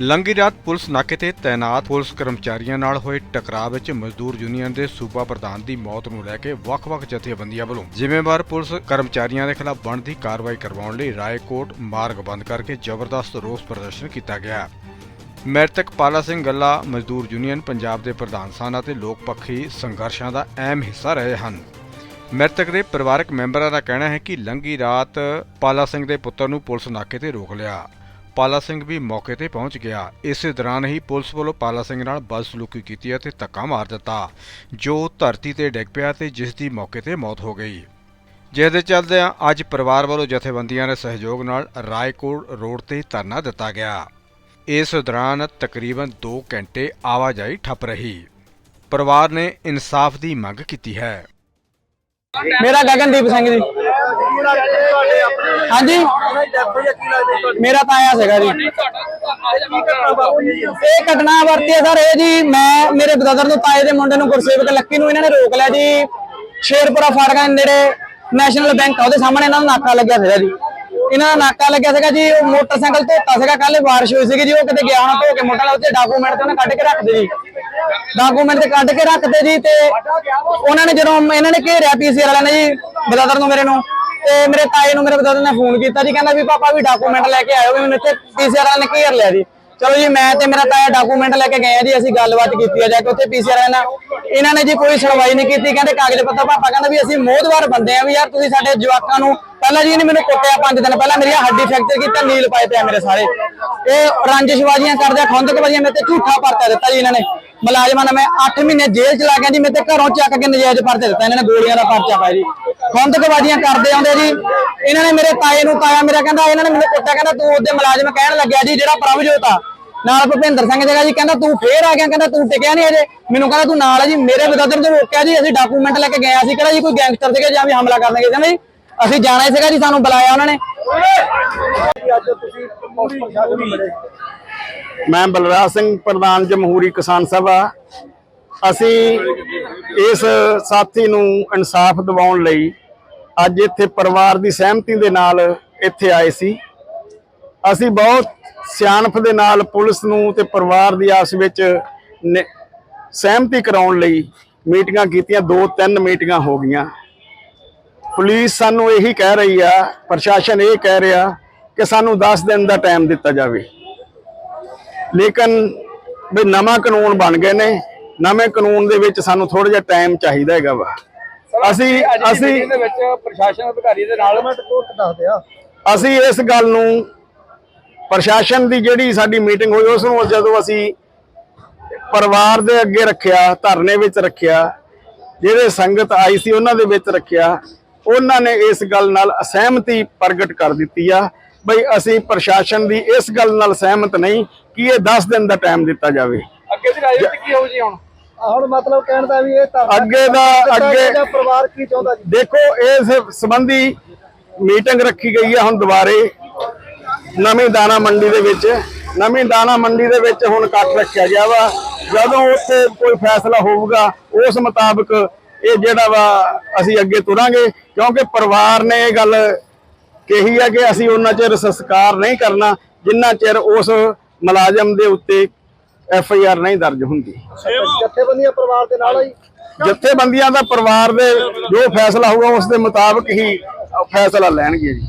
ਲੰਗੀ ਰਾਤ ਪੁਲਿਸ ਨਾਕੇ ਤੇ ਤਾਇਨਾਤ ਪੁਲਿਸ ਕਰਮਚਾਰੀਆਂ ਨਾਲ ਹੋਏ ਟਕਰਾਅ ਵਿੱਚ ਮਜ਼ਦੂਰ ਯੂਨੀਅਨ ਦੇ ਸੂਬਾ ਪ੍ਰਧਾਨ ਦੀ ਮੌਤ ਨੂੰ ਲੈ ਕੇ ਵੱਖ-ਵੱਖ ਜਥੇਬੰਦੀਆਂ ਵੱਲੋਂ ਜ਼ਿੰਮੇਵਾਰ ਪੁਲਿਸ ਕਰਮਚਾਰੀਆਂ ਦੇ ਖਿਲਾਫ ਬਣਦੀ ਕਾਰਵਾਈ ਕਰਵਾਉਣ ਲਈ ਰਾਏਕੋਟ ਮਾਰਗ ਬੰਦ ਕਰਕੇ ਜ਼ਬਰਦਸਤ ਰੋਸ ਪ੍ਰਦਰਸ਼ਨ ਕੀਤਾ ਗਿਆ। ਮ੍ਰਿਤਕ ਪਾਲਾ ਸਿੰਘ ਗੱਲਾ ਮਜ਼ਦੂਰ ਯੂਨੀਅਨ ਪੰਜਾਬ ਦੇ ਪ੍ਰਧਾਨ ਸਨ ਅਤੇ ਲੋਕ ਪੱਖੀ ਸੰਘਰਸ਼ਾਂ ਦਾ ਅਹਿਮ ਹਿੱਸਾ ਰਹੇ ਹਨ। ਮ੍ਰਿਤਕ ਦੇ ਪਰਿਵਾਰਕ ਮੈਂਬਰਾਂ ਦਾ ਕਹਿਣਾ ਹੈ ਕਿ ਲੰਗੀ ਰਾਤ ਪਾਲਾ ਸਿੰਘ ਦੇ ਪੁੱਤਰ ਨੂੰ ਪੁਲਿਸ ਨਾਕੇ ਤੇ ਰੋਕ ਲਿਆ। ਪਾਲਾ ਸਿੰਘ ਵੀ ਮੌਕੇ ਤੇ ਪਹੁੰਚ ਗਿਆ। ਇਸੇ ਦੌਰਾਨ ਹੀ ਪੁਲਿਸ ਵੱਲੋਂ ਪਾਲਾ ਸਿੰਘ ਨਾਲ ਬਦਸਲੂਕੀ ਕੀਤੀ ਅਤੇ ਧੱਕਾ ਮਾਰ ਦਿੱਤਾ, ਜੋ ਧਰਤੀ ਤੇ ਡਿੱਗ ਪਿਆ ਤੇ ਜਿਸ ਦੀ ਮੌਕੇ ਤੇ ਮੌਤ ਹੋ ਗਈ। ਜਿਸ ਦੇ ਚੱਲਦਿਆਂ ਅੱਜ ਪਰਿਵਾਰ ਵੱਲੋਂ ਜਥੇਬੰਦੀਆਂ ਦੇ ਸਹਿਯੋਗ ਨਾਲ ਰਾਏਕੋਟ ਰੋਡ ਤੇ ਧਰਨਾ ਦਿੱਤਾ ਗਿਆ। ਇਸ ਦੌਰਾਨ ਤਕਰੀਬਨ 2 ਘੰਟੇ ਆਵਾਜਾਈ ਠੱਪ ਰਹੀ। ਪਰਿਵਾਰ ਨੇ ਇਨਸਾਫ ਦੀ ਮੰਗ ਕੀਤੀ ਹੈ। ਮੇਰਾ ਗਗਨਦੀਪ ਸਿੰਘ ਜੀ। ਹਾਂਜੀ। ਮੇਰਾ ਤਾਇਆ ਸੀਗਾ ਜੀ। ਇਹ ਘਟਨਾ ਵਰਤੀ ਹੈ ਸਰ, ਇਹ ਜੀ ਮੈਂ ਮੇਰੇ ਬ੍ਰਦਰ ਨੂੰ, ਤਾਏ ਦੇ ਮੁੰਡੇ ਨੂੰ, ਗੁਰਸੇਵਕ ਲੱਕੀ ਨੂੰ ਇਹਨਾਂ ਨੇ ਰੋਕ ਲਿਆ ਜੀ। ਸ਼ੇਰਪੁਰਾ ਫਾਟਕਾਂ ਦੇ ਨੇੜੇ ਨੈਸ਼ਨਲ ਬੈਂਕ ਆ, ਉਹਦੇ ਸਾਹਮਣੇ ਇਹਨਾਂ ਨੂੰ ਨਾਕਾ ਲੱਗਿਆ ਸੀਗਾ ਜੀ। ਇਹਨਾਂ ਦਾ ਨਾਕਾ ਲੱਗਿਆ ਸੀਗਾ ਜੀ ਉਹ ਮੋਟਰਸਾਈਕਲ ਧੋਤਾ ਸੀਗਾ ਕੱਲ ਬਾਰਿਸ਼ ਹੋਈ ਸੀਗੀ ਜੀ, ਉਹ ਕਿਤੇ ਗਿਆ ਹੋਣਾ, ਧੋ ਕੇ ਮੋਟਰਸਾਈਕਲ ਉੱਤੇ ਡਾਕੂਮੈਂਟ ਤੇ ਉਹਨੇ ਕੱਢ ਕੇ ਰੱਖਦੇ ਜੀ ਡਾਕੂਮੈਂਟ ਕੱਢ ਕੇ ਰੱਖਦੇ ਜੀ ਤੇ ਉਹਨਾਂ ਨੇ ਜਦੋਂ ਇਹਨਾਂ ਨੇ ਘੇਰਿਆ ਪੀਸੀਆਰ ਵਾਲਿਆਂ ਨੇ ਜੀ ਬ੍ਰਦਰ ਨੂੰ ਮੇਰੇ ਨੂੰ ਤੇ ਮੇਰੇ ਤਾਏ ਨੂੰ ਮੇਰੇ ਬ੍ਰਦਰ ਨੇ ਫੋਨ ਕੀਤਾ ਜੀ, ਕਹਿੰਦਾ ਵੀ ਪਾਪਾ ਵੀ ਡਾਕੂਮੈਂਟ ਲੈ ਕੇ ਆਇਓ, ਵੀ ਮੈਨੂੰ ਇੱਥੇ ਪੀਸੀਆਰ ਵਾਲਿਆਂ ਨੇ ਘੇਰ ਲਿਆ ਜੀ। ਚਲੋ ਜੀ, ਮੈਂ ਤੇ ਮੇਰਾ ਤਾਇਆ ਡਾਕੂਮੈਂਟ ਲੈ ਕੇ ਗਏ ਆ ਜੀ, ਅਸੀਂ ਗੱਲਬਾਤ ਕੀਤੀ ਆ ਜਾ ਕੇ ਉੱਥੇ ਪੀਸੀਆਰ ਵਾਲਿਆਂ ਨਾਲ। ਇਹਨਾਂ ਨੇ ਜੀ ਕੋਈ ਸੁਣਵਾਈ ਨਹੀਂ ਕੀਤੀ, ਕਹਿੰਦੇ ਕਾਗਜ਼ ਪੱਤਰ, ਪਾਪਾ ਕਹਿੰਦਾ ਵੀ ਅਸੀਂ ਮੋਹਦਵਾਰ ਬੰਦੇ ਆ ਵੀ ਯਾਰ ਤੁਸੀਂ ਸਾਡੇ ਜਵਾਕਾਂ ਨੂੰ, ਪਹਿਲਾਂ ਜੀ ਇਹਨੇ ਮੈਨੂੰ ਕੁੱਟਿਆ 5 ਦਿਨ ਪਹਿਲਾਂ, ਮੇਰੀ ਹੱਡੀ ਫ੍ਰੈਕਚਰ ਕੀਤਾ ਨੀਲ ਪਾਏ ਪਿਆ ਮੇਰੇ ਸਾਰੇ। ਇਹ ਰੰਜਿਸ਼ਬਾਜ਼ੀਆਂ ਕਰਦੇ ਖੁੰਦਕਬਾਜ਼ੀਆਂ ਮੇਰੇ ਤੇ ਝੂਠਾ ਪਰਚਾ ਦਿੱਤਾ ਜੀ ਇਹਨਾਂ ਨੇ। ਮੁਲਾਜ਼ਮਾਂ ਨੇ ਮੈਂ 8 ਮਹੀਨੇ ਜੇਲ੍ਹ ਚ ਲਾ ਗਿਆ ਜੀ ਮੇਰੇ ਤੇ ਘਰੋਂ ਚੱਕ ਕੇ ਨਜਾਇਜ਼ ਪਰਚਾ ਦਿੱਤਾ, ਇਹਨਾਂ ਨੇ ਗੋਲੀਆਂ ਦਾ ਪਰਚਾ ਪਾਇਆ ਜੀ। ਖੁੰਦਕਬਾਜ਼ੀਆਂ ਕਰਦੇ ਆਉਂਦੇ ਜੀ। ਇਹਨਾਂ ਨੇ ਮੇਰੇ ਤਾਏ ਨੂੰ ਤਾਇਆ ਮੇਰਾ ਕਹਿੰਦਾ, ਇਹਨਾਂ ਨੇ ਮੈਨੂੰ ਕੁੱਟਿਆ, ਕਹਿੰਦਾ ਤੂੰ ਉਹਦੇ ਮੁਲਾਜ਼ਮ ਕਹਿਣ ਲੱਗਿਆ ਜੀ, ਜਿਹੜਾ ਪ੍ਰਭਜੋਤ ਆ। ਨਾਲ ਭੁਪਿੰਦਰ ਸਿੰਘ ਜਗਾ ਜੀ ਕਹਿੰਦਾ, ਤੂੰ ਫੇਰ ਆ ਗਿਆ, ਕਹਿੰਦਾ ਤੂੰ ਟਿਕਿਆ ਨਹੀਂ ਅਜੇ। ਮੈਨੂੰ ਕਹਿੰਦਾ, ਤੂੰ ਨਾਲ ਆ ਜੀ, ਮੇਰੇ ਬਦਦਰ ਤੋਂ ਰੋਕਿਆ ਜੀ, ਅਸੀਂ ਡਾਕੂਮੈਂਟ ਲੈ ਕੇ ਗਏ ਸੀ ਕਿਹੜਾ ਜੀ ਕੋਈ ਗੈਂਗਸਟਰ ਸੀਗੇ ਜਾਂ ਵੀ ਹਮਲਾ ਕਰਨ ਗਏ ਸੀ ਜੀ? ਅਸੀਂ ਜਾਣਾ ਹੀ ਸੀਗਾ ਜੀ, ਸਾਨੂੰ ਬੁਲਾਇਆ ਉਹਨਾਂ ਨੇ। ਮੈਂ ਬਲਰਾਜ ਸਿੰਘ ਪ੍ਰਧਾਨ ਜਮਹੂਰੀ ਕਿਸਾਨ ਸਭਾ। ਅਸੀਂ ਇਸ ਸਾਥੀ ਨੂੰ ਇਨਸਾਫ ਦਿਵਾਉਣ ਲਈ ਅੱਜ ਇੱਥੇ ਪਰਿਵਾਰ ਦੀ ਸਹਿਮਤੀ ਦੇ ਨਾਲ ਇੱਥੇ ਆਏ ਸੀ। ਅਸੀਂ ਬਹੁਤ ਸਿਆਣਪ ਦੇ ਨਾਲ ਪੁਲਿਸ ਨੂੰ ਤੇ ਪਰਿਵਾਰ ਦੀ ਆਸ ਵਿੱਚ ਨਿ- ਸਹਿਮਤੀ ਕਰਾਉਣ ਲਈ ਮੀਟਿੰਗਾਂ ਕੀਤੀਆਂ ਦੋ ਤਿੰਨ ਮੀਟਿੰਗਾਂ ਹੋ ਗਈਆਂ। ਪੁਲਿਸ ਸਾਨੂੰ ਇਹੀ ਕਹਿ ਰਹੀ ਆ, ਪ੍ਰਸ਼ਾਸਨ ਇਹ ਕਹਿ ਰਿਹਾ ਕਿ ਸਾਨੂੰ 10 ਦਿਨ ਦਾ ਟਾਈਮ ਦਿੱਤਾ ਜਾਵੇ। ਲੇਕਿਨ ਵੀ ਨਵਾਂ ਕਾਨੂੰਨ ਬਣ ਗਏ ਨੇ ਨਵੇਂ ਕਾਨੂੰਨ ਦੇ ਵਿੱਚ ਸਾਨੂੰ ਥੋੜਾ ਜਿਹਾ ਟਾਈਮ ਚਾਹੀਦਾ ਹੈਗਾ ਵਾ। ਅਸੀਂ ਅਸੀਂ ਦੇ ਵਿੱਚ ਪ੍ਰਸ਼ਾਸਨ ਅਧਿਕਾਰੀ ਦੇ ਨਾਲ ਮੈਂ ਕੋਰਟ ਦੱਸਦੇ ਆ ਅਸੀਂ ਇਸ ਗੱਲ ਨੂੰ ਪ੍ਰਸ਼ਾਸਨ ਦੀ ਜਿਹੜੀ ਸਾਡੀ ਮੀਟਿੰਗ ਹੋਈ ਉਸ ਨੂੰ ਜਦੋਂ ਅਸੀਂ ਪਰਿਵਾਰ ਦੇ ਅੱਗੇ ਰੱਖਿਆ ਧਰਨੇ ਵਿੱਚ ਰੱਖਿਆ ਜਿਹੜੇ ਸੰਗਤ ਆਈ ਸੀ ਉਹਨਾਂ ਦੇ ਵਿੱਚ ਰੱਖਿਆ ਉਹਨਾਂ ਨੇ ਇਸ ਗੱਲ ਨਾਲ ਅਸਹਿਮਤੀ ਪ੍ਰਗਟ ਕਰ ਦਿੱਤੀ ਆ। ਬਈ ਅਸੀਂ ਪ੍ਰਸ਼ਾਸਨ ਦੀ ਇਸ ਗੱਲ ਨਾਲ ਸਹਿਮਤ ਨਹੀਂ ਕਿ ਇਹ 10 ਦਿਨ ਦਾ ਟਾਈਮ ਦਿੱਤਾ ਜਾਵੇ। ਅੱਗੇ ਦੀ ਰਾਜਨੀਤੀ ਕੀ ਹੋਊ ਜੀ ਹੁਣ? ਹੁਣ ਮਤਲਬ ਕਹਿਣ ਦਾ ਵੀ ਇਹ ਤਾਂ ਅੱਗੇ ਦਾ ਅੱਗੇ ਪਰਿਵਾਰ ਕੀ ਚਾਹੁੰਦਾ ਜੀ? ਦੇਖੋ ਇਸ ਸੰਬੰਧੀ ਮੀਟਿੰਗ ਰੱਖੀ ਗਈ ਹੈ ਹੁਣ ਦੁਬਾਰੇ। ਨਵੀਂ ਦਾਣਾ ਮੰਡੀ ਦੇ ਵਿੱਚ। ਨਵੀਂ ਦਾਣਾ ਮੰਡੀ ਦੇ ਵਿੱਚ ਹੁਣ ਇਕੱਠ ਰੱਖਿਆ ਗਿਆ ਵਾ। ਜਦੋਂ ਉੱਥੇ ਕੋਈ ਫੈਸਲਾ ਹੋਊਗਾ ਉਸ ਮੁਤਾਬਕ ਇਹ ਜਿਹੜਾ ਵਾ ਅਸੀਂ ਅੱਗੇ ਤੁਰਾਂਗੇ ਕਿਉਂਕਿ ਪਰਿਵਾਰ ਨੇ ਇਹ ਗੱਲ ਕਹੀ ਹੈ ਕਿ ਅਸੀਂ ਉਹਨਾਂ ਚਿਰ ਸੰਸਕਾਰ ਨਹੀਂ ਕਰਨਾ ਜਿੰਨਾ ਚਿਰ ਉਸ ਮੁਲਾਜ਼ਮ ਦੇ ਉੱਤੇ ਐਫ ਆਈ ਆਰ ਨਹੀਂ ਦਰਜ ਹੁੰਦੀ। ਜਥੇਬੰਦੀਆਂ ਪਰਿਵਾਰ ਦੇ ਨਾਲ ਹੀ ਜਥੇਬੰਦੀਆਂ ਦਾ ਪਰਿਵਾਰ ਦੇ ਜੋ ਫੈਸਲਾ ਹੋਊਗਾ ਉਸ ਦੇ ਮੁਤਾਬਕ ਹੀ ਫੈਸਲਾ ਲੈਣਗੇ ਜੀ।